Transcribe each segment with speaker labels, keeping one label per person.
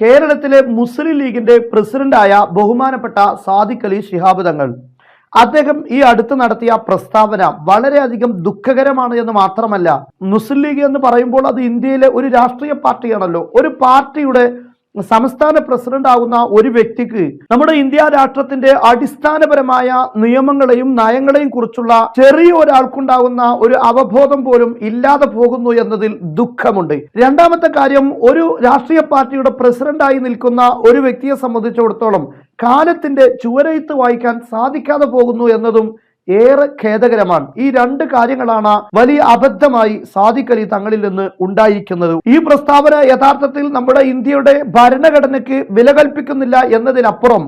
Speaker 1: കേരളത്തിലെ മുസ്ലിം ലീഗിന്റെ പ്രസിഡന്റായ ബഹുമാനപ്പെട്ട സാദിഖ് അലി ശിഹാബ് തങ്ങൾ. അദ്ദേഹം ഈ അടുത്ത് നടത്തിയ പ്രസ്താവന വളരെയധികം ദുഃഖകരമാണ് എന്ന് മാത്രമല്ല മുസ്ലിം ലീഗ് എന്ന് പറയുമ്പോൾ അത് ഇന്ത്യയിലെ ഒരു രാഷ്ട്രീയ പാർട്ടിയാണല്ലോ. ഒരു പാർട്ടിയുടെ സംസ്ഥാന പ്രസിഡന്റ് ആകുന്ന ഒരു വ്യക്തിക്ക് നമ്മുടെ ഇന്ത്യ രാഷ്ട്രത്തിന്റെ അടിസ്ഥാനപരമായ നിയമങ്ങളെയും നയങ്ങളെയും കുറിച്ചുള്ള ചെറിയ ഒരാൾക്കുണ്ടാകുന്ന ഒരു അവബോധം പോലും ഇല്ലാതെ പോകുന്നു എന്നതിൽ ദുഃഖമുണ്ട്. രണ്ടാമത്തെ കാര്യം ഒരു രാഷ്ട്രീയ പാർട്ടിയുടെ പ്രസിഡന്റായി നിൽക്കുന്ന ഒരു വ്യക്തിയെ സംബന്ധിച്ചിടത്തോളം കാലത്തിന്റെ ചുവരെഴുത്ത് വായിക്കാൻ സാധിക്കാതെ പോകുന്നു എന്നതും ഏറെ ഖേദകരമാണ്. ഈ രണ്ട് കാര്യങ്ങളാണ് വലിയ അബദ്ധമായി സാദിഖ് അലി തങ്ങളിൽ നിന്ന് ഉണ്ടായിരിക്കുന്നത്. ഈ പ്രസ്താവന യഥാർത്ഥത്തിൽ നമ്മുടെ ഇന്ത്യയുടെ ഭരണഘടനയ്ക്ക് വില കൽപ്പിക്കുന്നില്ല എന്നതിനപ്പുറം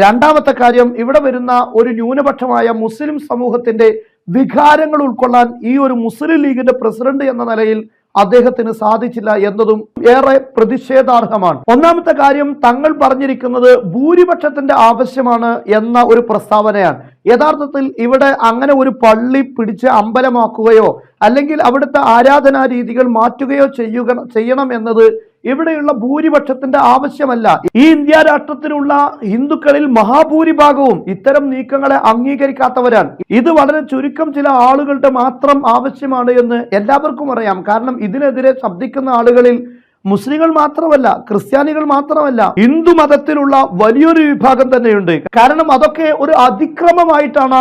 Speaker 1: രണ്ടാമത്തെ കാര്യം ഇവിടെ വരുന്ന ഒരു ന്യൂനപക്ഷമായ മുസ്ലിം സമൂഹത്തിന്റെ വികാരങ്ങൾ ഉൾക്കൊള്ളാൻ ഈ ഒരു മുസ്ലിം ലീഗിന്റെ പ്രസിഡന്റ് എന്ന നിലയിൽ അദ്ദേഹത്തിന് സാധിച്ചില്ല എന്നതും ഏറെ പ്രതിഷേധാർഹമാണ്. ഒന്നാമത്തെ കാര്യം തങ്ങൾ പറഞ്ഞിരിക്കുന്നത് ഭൂരിപക്ഷത്തിന്റെ ആവശ്യമാണ് എന്ന ഒരു പ്രസ്താവനയാണ്. യഥാർത്ഥത്തിൽ ഇവിടെ അങ്ങനെ ഒരു പള്ളി പിടിച്ച് അമ്പലമാക്കുകയോ അല്ലെങ്കിൽ അവിടുത്തെ ആരാധനാ രീതികൾ മാറ്റുകയോ ചെയ്യുക ചെയ്യണം എന്നത് ഇവിടെയുള്ള ഭൂരിപക്ഷത്തിന്റെ ആവശ്യമല്ല. ഈ ഇന്ത്യ രാഷ്ട്രത്തിലുള്ള ഹിന്ദുക്കളിൽ മഹാഭൂരിഭാഗവും ഇത്തരം നീക്കങ്ങളെ അംഗീകരിക്കാത്തവരാണ്. ഇത് വളരെ ചുരുക്കം ചില ആളുകളുടെ മാത്രം ആവശ്യമാണ് എന്ന് എല്ലാവർക്കും അറിയാം. കാരണം ഇതിനെതിരെ ശബ്ദിക്കുന്ന ആളുകളിൽ മുസ്ലിങ്ങൾ മാത്രമല്ല ക്രിസ്ത്യാനികൾ മാത്രമല്ല ഹിന്ദു മതത്തിലുള്ള വലിയൊരു വിഭാഗം തന്നെയുണ്ട്. കാരണം അതൊക്കെ ഒരു അതിക്രമമായിട്ടാണ്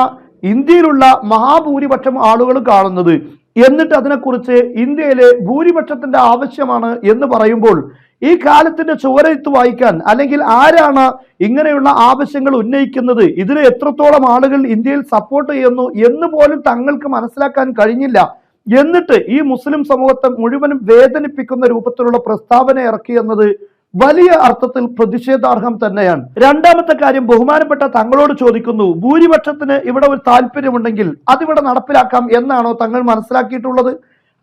Speaker 1: ഇന്ത്യയിലുള്ള മഹാഭൂരിപക്ഷം ആളുകൾ കാണുന്നത്. എന്നിട്ട് അതിനെക്കുറിച്ച് ഇന്ത്യയിലെ ഭൂരിപക്ഷത്തിന്റെ ആവശ്യമാണ് എന്ന് പറയുമ്പോൾ ഈ കാലത്തിന്റെ ചുവരെഴുത്ത് വായിക്കാൻ അല്ലെങ്കിൽ ആരാണ് ഇങ്ങനെയുള്ള ആവശ്യങ്ങൾ ഉന്നയിക്കുന്നത് ഇതിന് എത്രത്തോളം ആളുകൾ ഇന്ത്യയിൽ സപ്പോർട്ട് ചെയ്യുന്നു എന്ന് പോലും തങ്ങൾക്ക് മനസ്സിലാക്കാൻ കഴിഞ്ഞില്ല. എന്നിട്ട് ഈ മുസ്ലിം സമൂഹത്തെ മുഴുവനും വേദനിപ്പിക്കുന്ന രൂപത്തിലുള്ള പ്രസ്താവന ഇറക്കി എന്നത് വലിയ അർത്ഥത്തിൽ പ്രതിഷേധാർഹം തന്നെയാണ്. രണ്ടാമത്തെ കാര്യം ബഹുമാനപ്പെട്ട തങ്ങളോട് ചോദിക്കുന്നു ഭൂരിപക്ഷത്തിന് ഇവിടെ ഒരു താല്പര്യമുണ്ടെങ്കിൽ അതിവിടെ നടപ്പിലാക്കാം എന്നാണോ തങ്ങൾ മനസ്സിലാക്കിയിട്ടുള്ളത്?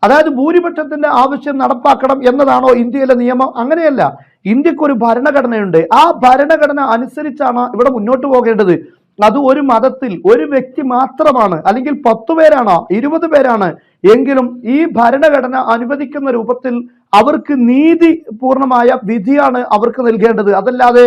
Speaker 1: അതായത് ഭൂരിപക്ഷത്തിന്റെ ആവശ്യം നടപ്പാക്കണം എന്നതാണോ ഇന്ത്യയിലെ നിയമം? അങ്ങനെയല്ല. ഇന്ത്യയ്ക്ക് ഒരു ഭരണഘടനയുണ്ട്. ആ ഭരണഘടന അനുസരിച്ചാണ് ഇവിടെ മുന്നോട്ട് പോകേണ്ടത്. അത് ഒരു മതത്തിൽ ഒരു വ്യക്തി മാത്രമാണ് അല്ലെങ്കിൽ പത്തു പേരാണോ ഇരുപത് പേരാണ് എങ്കിലും ഈ ഭരണഘടന അനുവദിക്കുന്ന രൂപത്തിൽ അവർക്ക് നീതി പൂർണമായ വിധിയാണ് അവർക്ക് നൽകേണ്ടത്. അതല്ലാതെ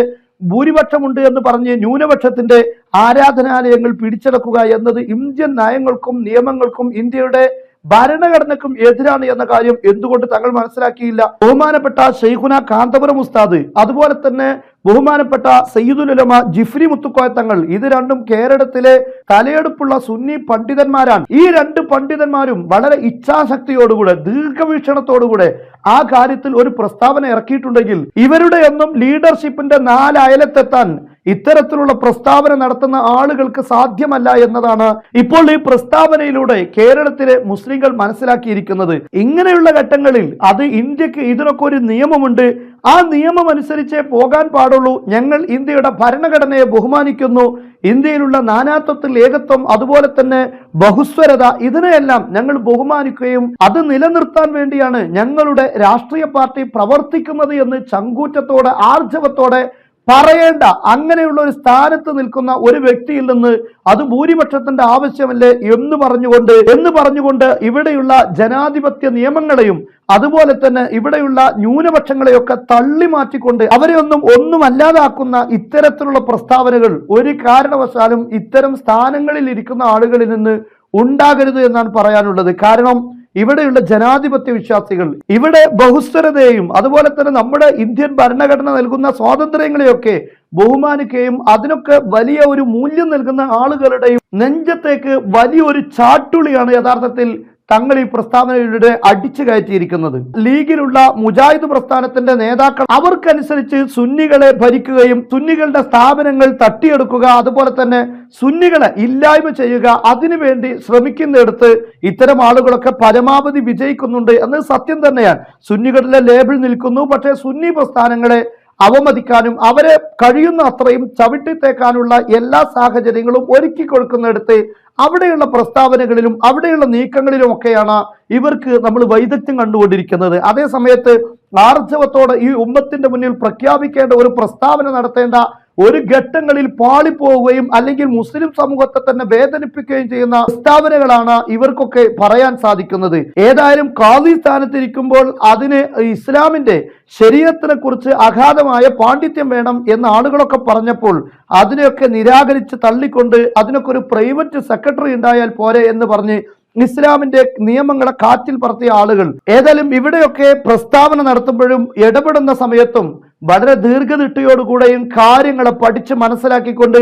Speaker 1: ഭൂരിപക്ഷമുണ്ട് എന്ന് പറഞ്ഞ് ന്യൂനപക്ഷത്തിന്റെ ആരാധനാലയങ്ങൾ പിടിച്ചെടുക്കുക എന്നത് ഇന്ത്യൻ നയങ്ങൾക്കും നിയമങ്ങൾക്കും ഇന്ത്യയുടെ ഭരണഘടനക്കും എതിരാണ് എന്ന കാര്യം എന്തുകൊണ്ട് തങ്ങൾ മനസ്സിലാക്കിയില്ല? ബഹുമാനപ്പെട്ട ഷെയ്ഖുന കാന്തപുരം ഉസ്താദ് അതുപോലെ തന്നെ ബഹുമാനപ്പെട്ട സയ്യിദുലമ ജിഫ്രി മുത്തുക്കോയ തങ്ങൾ ഇത് രണ്ടും കേരളത്തിലെ തലയെടുപ്പുള്ള സുന്നി പണ്ഡിതന്മാരാണ്. ഈ രണ്ട് പണ്ഡിതന്മാരും വളരെ ഇച്ഛാശക്തിയോടുകൂടെ ദീർഘവീക്ഷണത്തോടുകൂടെ ആ കാര്യത്തിൽ ഒരു പ്രസ്താവന ഇറക്കിയിട്ടുണ്ടെങ്കിൽ ഇവരുടെ ഒന്നും ലീഡർഷിപ്പിന്റെ നാല് അയലത്തെത്താൻ ഇത്തരത്തിലുള്ള പ്രസ്താവന നടത്തുന്ന ആളുകൾക്ക് സാധ്യമല്ല എന്നതാണ് ഇപ്പോൾ ഈ പ്രസ്താവനയിലൂടെ കേരളത്തിലെ മുസ്ലിങ്ങൾ മനസ്സിലാക്കിയിരിക്കുന്നത്. ഇങ്ങനെയുള്ള ഘട്ടങ്ങളിൽ അത് ഇന്ത്യയ്ക്ക് ഇതിനൊക്കെ ഒരു നിയമമുണ്ട്. ആ നിയമം അനുസരിച്ചേ പോകാൻ പാടുള്ളൂ. ഞങ്ങൾ ഇന്ത്യയുടെ ഭരണഘടനയെ ബഹുമാനിക്കുന്നു. ഇന്ത്യയിലുള്ള നാനാത്വത്തിൽ ഏകത്വം അതുപോലെ തന്നെ ബഹുസ്വരത ഇതിനെയെല്ലാം ഞങ്ങൾ ബഹുമാനിക്കുകയും അത് നിലനിർത്താൻ വേണ്ടിയാണ് ഞങ്ങളുടെ രാഷ്ട്രീയ പാർട്ടി പ്രവർത്തിക്കുന്നത് എന്ന് ചങ്കൂറ്റത്തോടെ ആർജവത്തോടെ പറയേണ്ട അങ്ങനെയുള്ള ഒരു സ്ഥാനത്ത് നിൽക്കുന്ന ഒരു വ്യക്തിയിൽ നിന്ന് അത് ഭൂരിപക്ഷത്തിന്റെ ആവശ്യമല്ലേ എന്ന് പറഞ്ഞുകൊണ്ട് എന്ന് പറഞ്ഞുകൊണ്ട് ഇവിടെയുള്ള ജനാധിപത്യ നിയമങ്ങളെയും അതുപോലെ തന്നെ ഇവിടെയുള്ള ന്യൂനപക്ഷങ്ങളെയൊക്കെ തള്ളി മാറ്റിക്കൊണ്ട് അവരെ ഒന്നും ഒന്നും അല്ലാതാക്കുന്ന ഇത്തരത്തിലുള്ള പ്രസ്താവനകൾ ഒരു കാരണവശാലും ഇത്തരം സ്ഥാനങ്ങളിൽ ഇരിക്കുന്ന ആളുകളിൽ നിന്ന് ഉണ്ടാകരുത് എന്നാണ് പറയാനുള്ളത്. കാരണം ഇവിടെയുള്ള ജനാധിപത്യ വിശ്വാസികൾ ഇവിടെ ബഹുസ്വരതയെയും അതുപോലെ തന്നെ നമ്മുടെ ഇന്ത്യൻ ഭരണഘടന നൽകുന്ന സ്വാതന്ത്ര്യങ്ങളെയൊക്കെ ബഹുമാനിക്കുകയും അതിനൊക്കെ വലിയ ഒരു മൂല്യം നൽകുന്ന ആളുകളുടെയും നെഞ്ചത്തേക്ക് വലിയൊരു ചാട്ടുളിയാണ് യഥാർത്ഥത്തിൽ തങ്ങൾ ഈ പ്രസ്താവനയിലൂടെ അടിച്ചു കയറ്റിയിരിക്കുന്നത്. ലീഗിലുള്ള മുജാഹിദ് പ്രസ്ഥാനത്തിന്റെ നേതാക്കൾ അവർക്കനുസരിച്ച് സുന്നികളെ ഭരിക്കുകയും സുന്നികളുടെ സ്ഥാപനങ്ങൾ തട്ടിയെടുക്കുക അതുപോലെ തന്നെ സുന്നികളെ ഇല്ലായ്മ ചെയ്യുക അതിനുവേണ്ടി ശ്രമിക്കുന്നിടത്ത് ഇത്തരം ആളുകളൊക്കെ പരമാവധി വിജയിക്കുന്നുണ്ട് എന്നത് സത്യം തന്നെയാണ്. സുന്നികളിലെ ലേബിൾ നിൽക്കുന്നു പക്ഷേ സുന്നി പ്രസ്ഥാനങ്ങളെ അവമതിക്കാനും അവരെ കഴിയുന്ന അത്രയും ചവിട്ടിത്തേക്കാനുള്ള എല്ലാ സാഹചര്യങ്ങളും ഒരുക്കി കൊടുക്കുന്നിടത്ത് അവിടെയുള്ള പ്രസ്താവനകളിലും അവിടെയുള്ള നീക്കങ്ങളിലും ഒക്കെയാണ് ഇവർക്ക് നമ്മൾ വൈദഗ്ധ്യം കണ്ടുകൊണ്ടിരിക്കുന്നത്. അതേ സമയത്ത് ആർജവത്തോടെ ഈ ഉമ്മത്തിന്റെ മുന്നിൽ പ്രഖ്യാപിക്കേണ്ട ഒരു പ്രസ്താവന നടത്തേണ്ട ഒരു ഘട്ടങ്ങളിൽ പാളിപ്പോവുകയും അല്ലെങ്കിൽ മുസ്ലിം സമൂഹത്തെ തന്നെ വേദനിപ്പിക്കുകയും ചെയ്യുന്ന പ്രസ്താവനകളാണ് ഇവർക്കൊക്കെ പറയാൻ സാധിക്കുന്നത്. ഏതായാലും ഖാദി സ്ഥാനത്തിരിക്കുമ്പോൾ അതിന് ഇസ്ലാമിന്റെ ശരീരത്തിനെ കുറിച്ച് അഗാധമായ പാണ്ഡിത്യം വേണം എന്ന് ആളുകളൊക്കെ പറഞ്ഞപ്പോൾ അതിനെയൊക്കെ നിരാകരിച്ച് തള്ളിക്കൊണ്ട് അതിനൊക്കെ ഒരു പ്രൈവറ്റ് സെക്രട്ടറി ഉണ്ടായാൽ പോരെ എന്ന് പറഞ്ഞ് ഇസ്ലാമിന്റെ നിയമങ്ങളെ കാറ്റിൽ പറത്തിയ ആളുകൾ. ഏതായാലും ഇവിടെയൊക്കെ പ്രസ്താവന നടത്തുമ്പോഴും ഇടപെടുന്ന സമയത്തും വളരെ ദീർഘദൃഷ്ടിയോടുകൂടെയും കാര്യങ്ങളെ പഠിച്ച് മനസ്സിലാക്കിക്കൊണ്ട്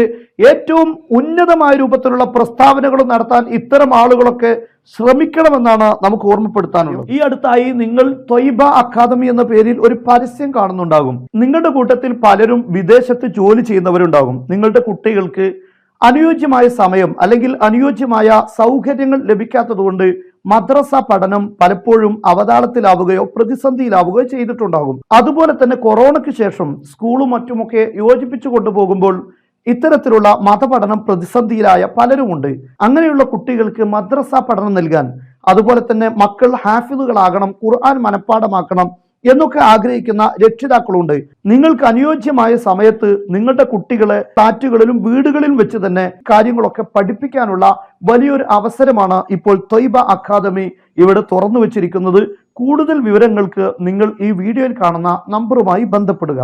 Speaker 1: ഏറ്റവും ഉന്നതമായ രൂപത്തിലുള്ള പ്രസ്താവനകളും നടത്താൻ ഇത്തരം ആളുകളൊക്കെ ശ്രമിക്കണമെന്നാണ് നമുക്ക് ഓർമ്മപ്പെടുത്താനുള്ളത്. ഈ അടുത്തായി നിങ്ങൾ ത്വയ്ബ അക്കാദമി എന്ന പേരിൽ ഒരു പരസ്യം കാണുന്നുണ്ടാകും. നിങ്ങളുടെ കൂട്ടത്തിൽ പലരും വിദേശത്ത് ജോലി ചെയ്യുന്നവരുണ്ടാകും. നിങ്ങളുടെ കുട്ടികൾക്ക് അനുയോജ്യമായ സമയം അല്ലെങ്കിൽ അനുയോജ്യമായ സൗകര്യങ്ങൾ ലഭിക്കാത്തതുകൊണ്ട് മദ്രസ പഠനം പലപ്പോഴും അവതാളത്തിലാവുകയോ പ്രതിസന്ധിയിലാവുകയോ ചെയ്തിട്ടുണ്ടാകും. അതുപോലെ തന്നെ കൊറോണയ്ക്ക് ശേഷം സ്കൂളും മറ്റുമൊക്കെ യോജിപ്പിച്ചു കൊണ്ടുപോകുമ്പോൾ ഇത്തരത്തിലുള്ള മതപഠനം പ്രതിസന്ധിയിലായ പലരുമുണ്ട്. അങ്ങനെയുള്ള കുട്ടികൾക്ക് മദ്രസ പഠനം നൽകാൻ അതുപോലെ തന്നെ മക്കൾ ഹാഫിദുകളാകണം ഖുർആൻ മനഃപ്പാടമാക്കണം എന്നൊക്കെ ആഗ്രഹിക്കുന്ന രക്ഷിതാക്കളുണ്ട്. നിങ്ങൾക്ക് അനുയോജ്യമായ സമയത്ത് നിങ്ങളുടെ കുട്ടികളെ ഫ്ലാറ്റുകളിലും വീടുകളിലും വെച്ച് തന്നെ കാര്യങ്ങളൊക്കെ പഠിപ്പിക്കാനുള്ള വലിയൊരു അവസരമാണ് ഇപ്പോൾ തൊയ്ബ അക്കാദമി ഇവിടെ തുറന്നു വെച്ചിരിക്കുന്നത്. കൂടുതൽ വിവരങ്ങൾക്ക് നിങ്ങൾ ഈ വീഡിയോയിൽ കാണുന്ന നമ്പറുമായി ബന്ധപ്പെടുക.